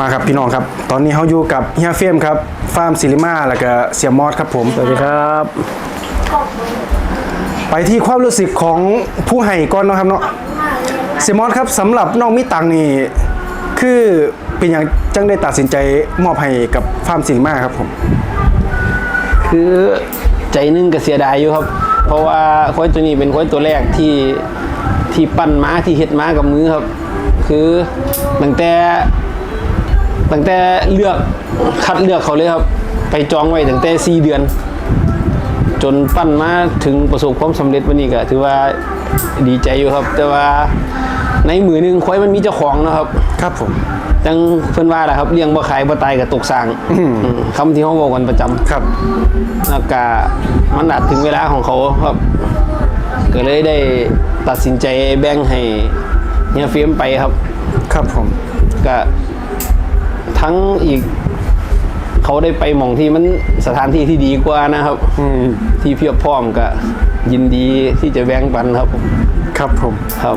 มาครับพี่น้องครับ ตอนนี้เขาอยู่กับเฮียเฟรมครับฟาร์มซิลิมาแล้วก็เสียมอสครับผมสวัสดีครับ ไปที่ความรู้สึกของผู้ให้ก่อนเนาะครับเนาะเสียมอสครับสำหรับน้องมิตังนี่คือเป็นอย่างจังได้ตัดสินใจมอบให้กับฟาร์มซิลิมาครับผม คือใจหนึงก็เสียดายอยู่ครับ เพราะว่าควายตัวนี้เป็นควายตัวแรกที่ที่ปั้นม้าที่เฮ็ดม้ากับมือครับ คือตั้งแต่ ตั้งแต่เลือกคัดเลือกเขาเลยครับ ไปจองไว้ตั้งแต่สี่เดือน จนปั้นมาถึงประสบความสำเร็จวันนี้ก็ถือว่าดีใจอยู่ครับ แต่ว่าในมือหนึงควายมันมีเจ้าของเนาะครับ ครับผมจังเพิ่นว่าแหละครับเลี้ยงบ่ขายบ่ตายก็ตกสร้างอืมคำที่เขาบอกกันประจำครับแล้วก็มันอาจถึงเวลาของเขาครับ ก็เลยได้ตัดสินใจแบ่งให้เฮียเฟียมไปครับ ครับผมก็ ทั้งอีก เขาได้ไปหมองที่มันสถานที่ที่ดีกว่านะครับ อืมที่เพียบพร้อมก็ยินดีที่จะแบ่งปันครับผมครับผม ครับ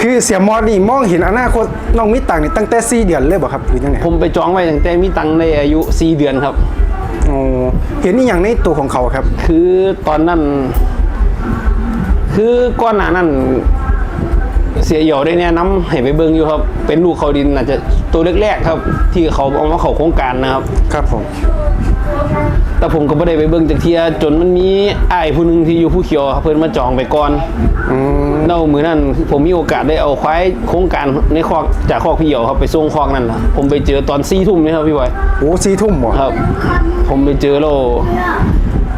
คือเสียมอสนี่มองเห็นอนาคตน้องมิตังนี่ตั้งแต่สี่เดือนเลยบ่ครับหรือยังไงผมไปจองไว้ตั้งแต่มีตังค์ในอายุ 4 เดือนครับโอ้เห็นนี่อย่างในตัวของเขาครับ คือตอนนั้น คือก้อนหนานั้น เสียเหยวได้แนะนำให้ไปเบิ่งอยู่ครับ เป็นลูกเขาดินอาจจะตัวแรกๆครับ ที่เขาเอามาเข้าโครงการนะครับ ครับผมแต่ผมก็ไม่ได้ไปเบิ่งจากเทียจนมันมีอ้ายผู้หนึงที่อยู่ผู้เขียวครับเพิ่นมาจองไปก่อนอืมแล้วมือนั้นผมมีโอกาสได้เอาควายโครงการในคอกจากคอกพี่เหี่ยวครับไปส่งคอกนั่นล่ะผมไปเจอตอน4ทุ่มนี่ครับพี่บอยโอ้สี่ทุ่มบ่ครับ ผมไปเจอแล้ว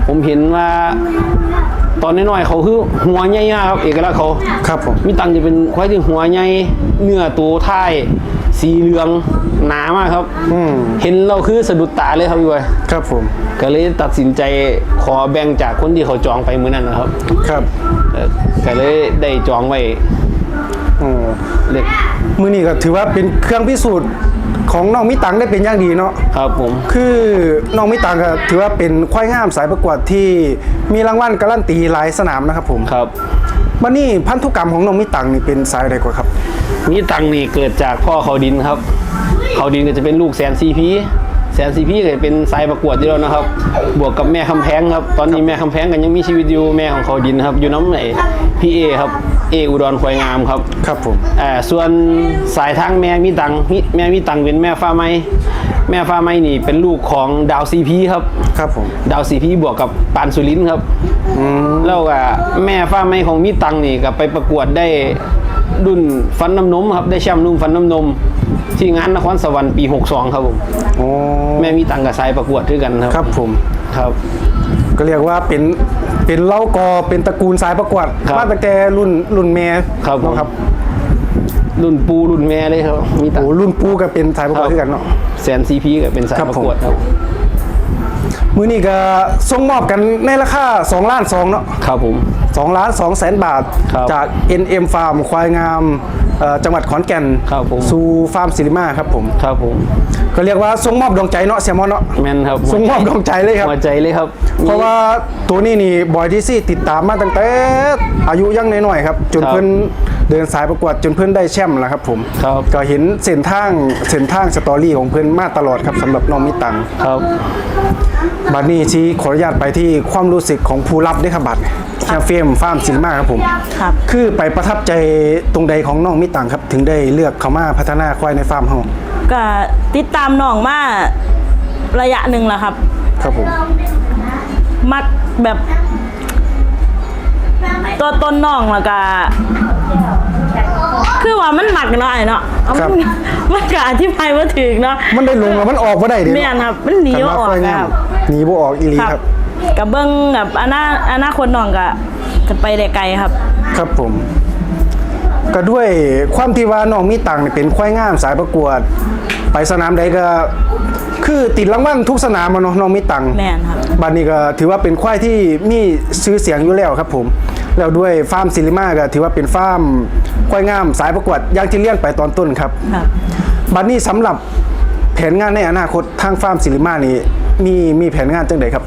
ผมเห็นว่าตอนน้อยๆเขาคือหัวใหญ่มากครับเอกลักษณ์เขาครับผมมีตังจะเป็นควายที่หัวใหญ่เนื้อตัวท้ายสีเหลืองหนามากครับอืมเห็นเราคือสะดุดตาเลยครับพี่บอยครับผม ก็เลยตัดสินใจขอแบ่งจากคนที่เขาจองไปมื้อนั้นนะครับครับเอ่อก็เลยได้จองไว้โอ้เล็ก มือนี้ก็ถือว่าเป็นเครื่องพิสูจน์ ของน้องมิตังได้เป็นอย่างดีเนาะครับผม คือน้องมิตังก็ถือว่าเป็นควายงามสายประกวดที่มีรางวัลการันตีหลายสนามนะครับผมครับวันนี้พันธุกรรมของน้องมิตังนี่เป็นสายใดกว่าครับมีตังนี่เกิดจากพ่อเขาดินครับ เขาดินก็จะเป็นลูกแสนซีพี แสนซีพีก็จะเป็นสายประกวดอยู่แล้วนะครับ บวกกับแม่คำแพงครับ ตอนนี้แม่คำแพงกันยังมีชีวิตอยู่แม่ของเขาดินครับ อยู่น้ำไหนพี่เอครับเออุดรควายงามครับครับผมอ่าส่วนสายทางแม่มีตังมิแม่มีตังเป็นแม่ฟ้าไม้แม่ฟ้าไม้นี่เป็นลูกของดาวซีพีครับครับผมดาวซีพีบวกกับปานสุรินทร์ครับแล้วก็แม่ฟ้าไม้ของมีตังนี่ก็ไปประกวดได้ รุ่นฟันน้ำนมครับได้แชมป์รุ่นฟันน้ำนม ที่งานนครสวรรค์ปี 62 ครับผมโอ้แม่มีตังกับสายประกวดด้วยกันครับ ครับผมครับ ก็เรียกว่าเป็นเป็นเล่ากอเป็นตระกูลสายประกวดครับมาตั้งแต่รุ่นรุ่นแม่ครับผมเนาะครับ รุ่นปูรุ่นแม่เลยครับมีตังโอ้รุ่นปูก็เป็นสายประกวดด้วยกันเนาะแสนซีพีก็เป็นสายครับประผมกวดครับ มือนี้ก็ส่งมอบกันในราคา2ล้าน2เนาะครับผม2ล้าน2แสนบาทครับจาก NM Farm ควายงามเอ่อจังหวัดขอนแก่นครับผมสู่ฟาร์มซิลิมาครับผมครับผมก็เรียกว่าส่งมอบดวงใจเนาะเสียมอนเนาะแม่นครับส่งมอบดวงใจเลยครับหัวใจเลยครับ เพราะว่าตัวนี้นี่บอยที่ซี่ติดตามมาตั้งแต่อายุยังน้อยๆครับจนครับเพิ่น เดินสายประกวดจนเพิ่นได้แชมป์แล้วครับผมครับก็เห็นเส้นทางเส้นทางสตอรี่ของเพิ่นมาตลอดครับสำหรับน้องมิตังครับบัดนี้ชี้ขออนุญาตไปที่ความรู้สึกของผู้รับด้วยครับบัดแคมเฟมฟาร์มซิลมาครับผมครับคือไปประทับใจตรงใดของน้องมิตังครับ ถึงได้เลือกเขามาพัฒนาควายในฟาร์มเฮาก็ติดตามน้องมาระยะหนึ่งแล้วครับ ครับผมมักแบบตัวต้นน้องแล้วก็ คือว่ามันหมักเนาะไอ้เนาะเอามันมันก็อธิบายว่าถึงเนาะมันได้ลงแล้วมันออกบ่ได้เด้แม่นครับ มันหนีบ่ออกคันว่าควายงามครับ หนีบ่ออกอีหลีครับ กับเบิ้งกับอนาอนาคตน้องก็จะไปได้ไกลครับ ครับผม ก็ด้วยความที่ว่าน้องมีตังค์นี่เป็นควายงามสายประกวด ไปสนามใดก็ คือติดรางวัลทุกสนามอะเนาะน้องมีตังค์แม่นครับ บัดนี้ก็ถือว่าเป็นควายที่มีชื่อเสียงอยู่แล้วครับผม แล้วด้วยฟาร์มซิลิมาก็ถือว่าเป็นฟาร์มควายงามสายประกวดอย่างที่เลี้ยงไปตอนต้นครับครับบัดนี้สำหรับแผนงานในอนาคตทางฟาร์มซิลิมานี่มีมีแผนงานจังไดครับ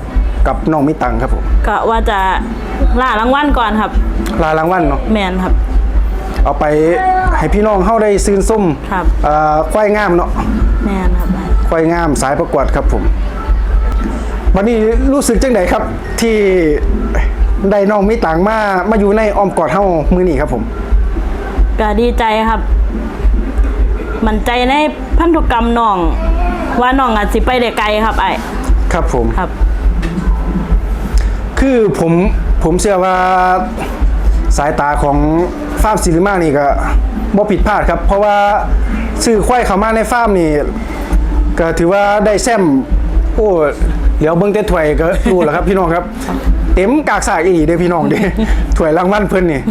กับน้องมีตังค์ครับผมก็ว่าจะล่ารางวัลก่อนครับลารางวัลเนาะแมนครับ เอาไปให้พี่น้องเฮาได้ซื้นส้มครับเอ่อควายงามเนาะแม่นครับไอ้ควายงามสายประกวดครับผมวันนี้รู้สึกจังไดครับที่ ได้น้องมีตังมามาอยู่ในอ้อมกอดเฮามือนี้ครับผม ก็ดีใจครับ มั่นใจในพันธุกรรมน้อง ว่าน้องอาจสิไปได้ไกลครับไอ้ครับผม ครับ คือผมผมเชื่อว่าสายตาของฟาร์มซิลิมานี่ก็บ่ผิดพลาดครับ เพราะว่าซื้อควายเข้ามาในฟาร์มนี่ก็ถือว่าได้แซมโอ้เดี๋ยวเบิ่งแต่ถ้วยก็รู้แล้วครับพี่น้องครับ เต็มกากสากอีหลีเด้อพี่น้องเด้ ถ้วยรางวัลเพิ่นนี่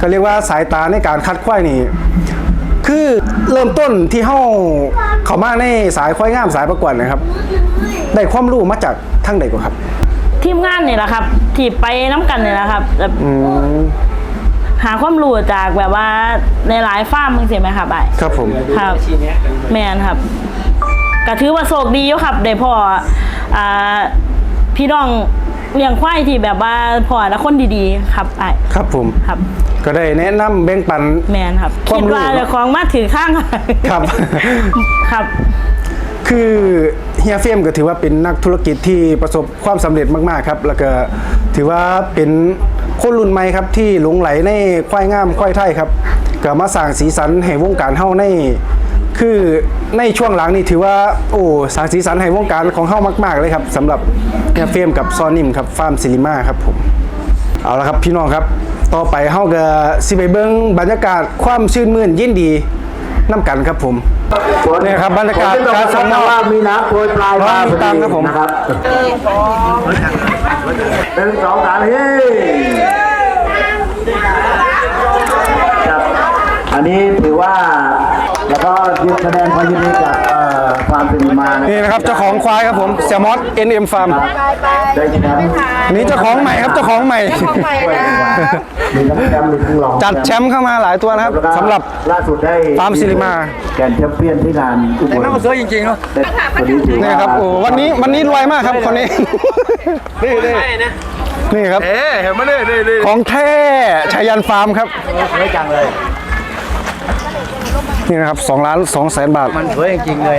ก็เรียกว่าสายตาในการคัดควายนี่ คือเริ่มต้นที่เฮาเข้ามาในสายควายงามสายประกวดนะครับ ได้ความรู้มาจากทางใดก็ครับ ทีมงานนี่แหละครับที่ไปน้ำกันนี่แหละครับแบบอืมหาความรู้จากแบบว่าในหลายฟาร์มมึงเสียไหมครับไอ้ครับผม ครับแม่นครับก็ถือว่าโชคดีอยู่ครับได้พ่ออ่าพี่น้อง เลี้ยงควายที่แบบว่าพ่อและคนดีๆ ครับไอ้ครับผมครับ ก็ได้แนะนำแบ่งปัน แมนครับ ความคิดรู้ ว่าเจะของมาถือข้างครับ ครับ คือเฮียเฟียมก็ถือว่าเป็นนักธุรกิจที่ประสบความสำเร็จมากๆครับ แล้วก็ถือว่าเป็นคนรุ่นใหม่ครับที่หลงไหลในควายงามควายไทยครับก็มาสร้างสีสันให้วงการเฮาใน คือในช่วงหลังนี่ถือว่าโอ้สร้างสีสันให้วงการของเฮามาก ๆ เลยครับสำหรับเฮียเฟียมกับซอนิมครับฟาร์มซิลิมาครับผมเอาละครับพี่น้องครับต่อไปเฮาก็สิไปเบิ่งบรรยากาศความชื่นมื่นยินดีน้ำกันครับผมเนี่ยครับบรรยากาศการส่งมอบว่ามีน้ำโปรยปลายน้องมีตังค์ครับผมนะครับหนึ่งสองสามเฮ้ครับ อันนี้ถือว่าแล้วก็ยืนแสดงความยินดีกับเอ่อความเป็นมานะนี่นะครับเจ้าของควายครับผมเซมอส NM Farm ได้แชมป์นี่เจ้าของใหม่ครับเจ้าของใหม่ มีทั้งแชมป์มีทั้งรองจัดแชมป์เข้ามาหลายตัวนะครับแล้วก็สำหรับล่าสุดได้ฟาร์มซิริมาแกรนด์แชมเปี้ยนที่งานอุบลน่าสวยจริงๆเนาะวันนี้ถือนี่ว่าครับโอ้วันนี้วันนี้รวยมากครับคนนี้นี่นี่นี่ครับเอ๊ะเห็นไหมเนี่ยนี่นี่ของแท้ชายันฟาร์มครับสวยจังเลย นี่นะครับ2ล้าน2แสนบาท มันสวยจริงๆเลย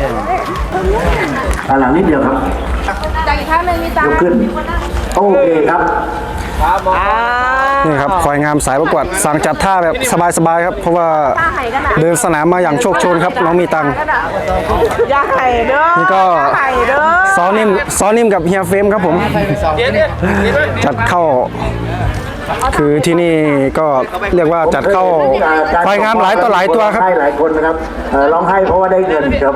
อ่าหลังนิดเดียวครับจากอีกท่านหนึ่งมีตายกขึ้น โอเคครับนี่ครับควายงามสายประกวดสั่งจัดท่าแบบสบายๆครับ เพราะว่าเดินสนามมาอย่างโชคโชนครับน้องมีตังค์ อย่าไห่เด้อนี่ก็ อย่าไห่เด้อ ซอนิ่มซอนิ่มกับเฮียเฟรมครับผม จัดเข้า คือที่นี่ก็เรียกว่าจัดเข้าควายงามหลายต่อหลายตัวครับ ให้หลายคนนะครับเอ่อร้องไห้เพราะว่าได้เงินครับ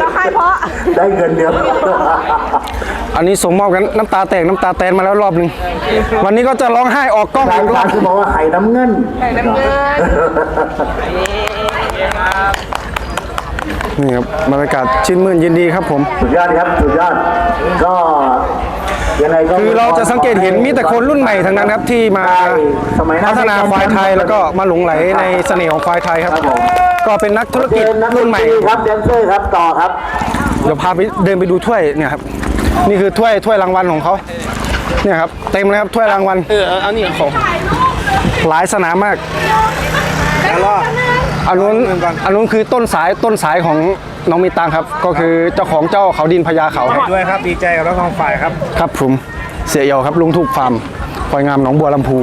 ร้องไห้เพราะ ได้เงินเดียว อันนี้ส่งมอบกันน้ำตาแตกน้ำตาแตนมาแล้วรอบหนึงวันนี้ก็จะร้องไห้ออกกล้องหลายอีกรอท่าบนที่บอกว่าไข่น้ำเงินนี่ ครับบรรยากาศชื่นมื่นยินดีครับผม สุดยอดครับสุดยอดก็ยังไงก็คือเราจะสังเกตเห็นมีแต่คนรุ่นใหม่ทั้งนั้นครับที่มาสมัยพัฒนาควายไทยแล้วก็มาหลงไหลในเสน่ห์ของควายไทยครับครับผมก็เป็นนักธุรกิจเชิญนักดรุ่นนใหตม่รีครับแดนเซอร์ครับต่อครับเดี๋ยวพาไปเดินไปดูถ้วยเนี่ยครับนี่คือถ้วยถ้วยรางวัลของเขาเนี่ยครับเต็มเลยครับถ้วยรางวัลเออเอานี่ของหลายสนามมาก อันนู้นอันนู้นคือต้นสายต้นสายของน้องมีตังครับ ก็คือเจ้าของเจ้าเขาดินพญาเขาครับด้วยครับดีใจกับทั้งสองฝ่ายครับครับผมเสียเอียวครับลุงทุกฟาร์มควายงามหนองบัวลำพู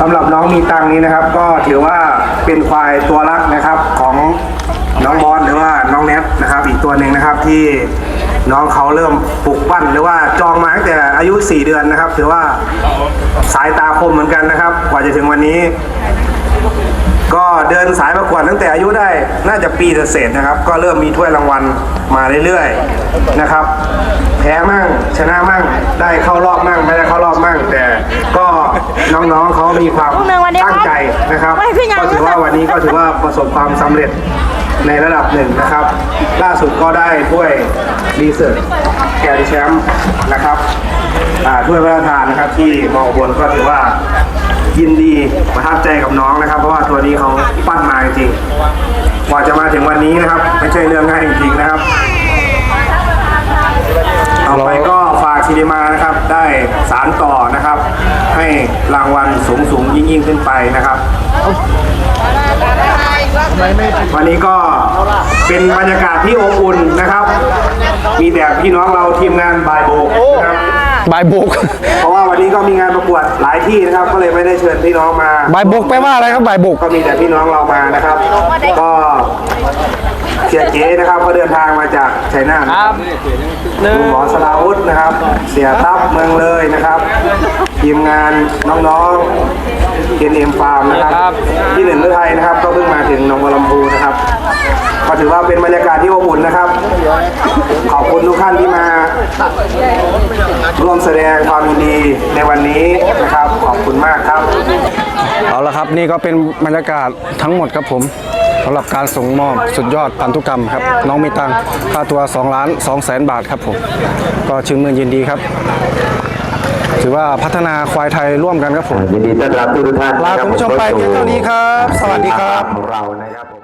สำหรับน้องมีตังนี้นะครับ ก็ถือว่าเป็นควายตัวรักนะครับของน้องบอลหรือว่าน้องแนทนะครับ อีกตัวหนึ่งนะครับที่น้องเขาเริ่มปลูกปั้นหรือว่าจองมาตั้งแต่อายุ 4 เดือนนะครับ ถือว่าสายตาคมเหมือนกันนะครับ กว่าจะถึงวันนี้ ก็เดินสายประกวดตั้งแต่อายุได้น่าจะปีเศษนะครับ ก็เริ่มมีถ้วยรางวัลมาเรื่อยๆนะครับ แพ้มั่งชนะมั่งได้เข้ารอบมั่งไม่ได้เข้ารอบมั่ง แต่ก็น้องๆเขามีความตั้งใจนะครับก็ถือว่าวันนี้ก็ถือว่าประสบความสำเร็จในระดับหนึ่งนะครับ ล่าสุดก็ได้ถ้วยรีเสิร์ช แกนแชมป์นะครับอ่าถ้วยพระราชทานนะครับ ที่มอบนก็ถือว่ายินดีประทับใจกับน้องนะครับ เพราะว่าตัวนี้เขาปั้นมาจริงกว่าจะมาถึงวันนี้นะครับ ไม่ใช่เรื่องง่ายจริงๆนะครับต่อไปก็ฝากซินิมานะครับได้สารต่อนะครับ ให้รางวัลสูงสูงๆยิ่งยิ่งๆขึ้นไปนะครับ วันนี้ก็เป็นบรรยากาศที่อบอุ่นนะครับ มีแต่พี่น้องเราทีมงานบายโบกนะครับบายโบกเพราะว่าวันนี้ก็มีงานประกวดหลายที่นะครับ ก็เลยไม่ได้เชิญพี่น้องมาบายโบกแปลว่าอะไรครับบายโบกก็มีแต่พี่น้องเรามานะครับ ก็เสียเจ๊นะครับก็เดินทางมาจากชัยนาทครับคุณหมอสลาวุธนะครับ เสียตับเมืองเลยนะครับ ทีมงานน้องๆเอ็นเอ็มฟาร์มนะครับ ที่หนึ่งฤทัยนะครับ ก็เพิ่งมาถึงหนองบัวลำพูนะครับก็ถือว่าเป็นบรรยากาศที่อบอุ่นนะครับ ขอบคุณทุกท่านที่มาร่วมแสดงความยินดีในวันนี้นะครับ ขอบคุณมากครับ เอาละครับนี่ก็เป็นบรรยากาศทั้งหมดครับผมสำหรับการส่งมอบสุดยอดพันธุกรรมครับ น้องมีตังค่าตัว2ล้าน2แสนบาทครับผม ก็ชื่นมื่นยินดีครับ ถือว่าพัฒนาควายไทยร่วมกันครับผมยินดีต้อนรับทุกท่านลาคุณผู้ชมไปเพียงเท่านี้ครับ สวัสดีครับของเรานะครับผม